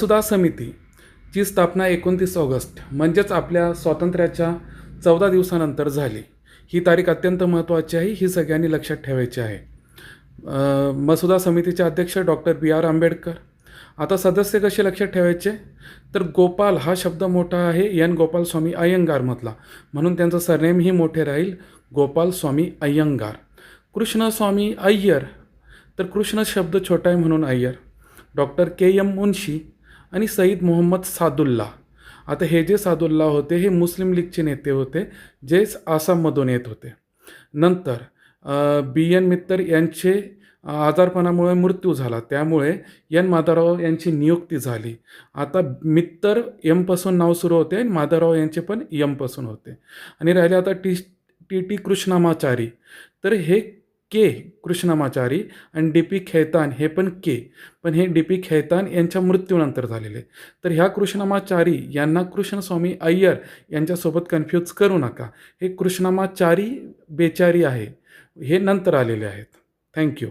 सुधा समितीची स्थापना एकोणतीस ऑगस्ट म्हणजेच आपल्या स्वातंत्र्याच्या चौदा दिवसानंतर झाली. ही तारीख अत्यंत महत्त्वाची आहे ही सगळ्यांनी लक्षात ठेवायची आहे. मसुदा समितीचे अध्यक्ष डॉक्टर बी. आर. आंबेडकर. आता सदस्य कसे लक्षात ठेवायचे? तर गोपाल हा शब्द मोठा आहे एन. गोपाल स्वामी अय्यंगारमधला म्हणून त्यांचं सरनेमही मोठे राहील गोपाल स्वामी अय्यंगार. कृष्णस्वामी अय्यर. तर कृष्ण शब्द छोटा आहे म्हणून Iyer. Doctor K. M. Munshi आणि सईद मोहम्मद सादुल्ला. आता हे जे सादुल्ला होते हे मुस्लिम लीगचे नेते होते जे आसाममधून येत होते. नंतर बी एन मित्तर यांचे आजारपणामुळे मृत्यू झाला. त्यामुळे एन माधवराव यांची नियुक्ती झाली. आता मित्तर यमपासून नाव सुरू होते आणि माधवराव यांचे पण यमपासून होते. आणि राहिले आता टी टी टी कृष्णामाचारी. तर हे के कृष्णमाचारी आणि डी पी खेतान हे पण के. पण हे डी पी खेतान यांच्या मृत्यूनंतर झालेले. तर ह्या कृष्णमाचारी यांना कृष्णस्वामी अय्यर यांच्यासोबत कन्फ्यूज करू नका. हे कृष्णमाचारी बेचारी आहे. हे नंतर आलेले आहेत. थँक्यू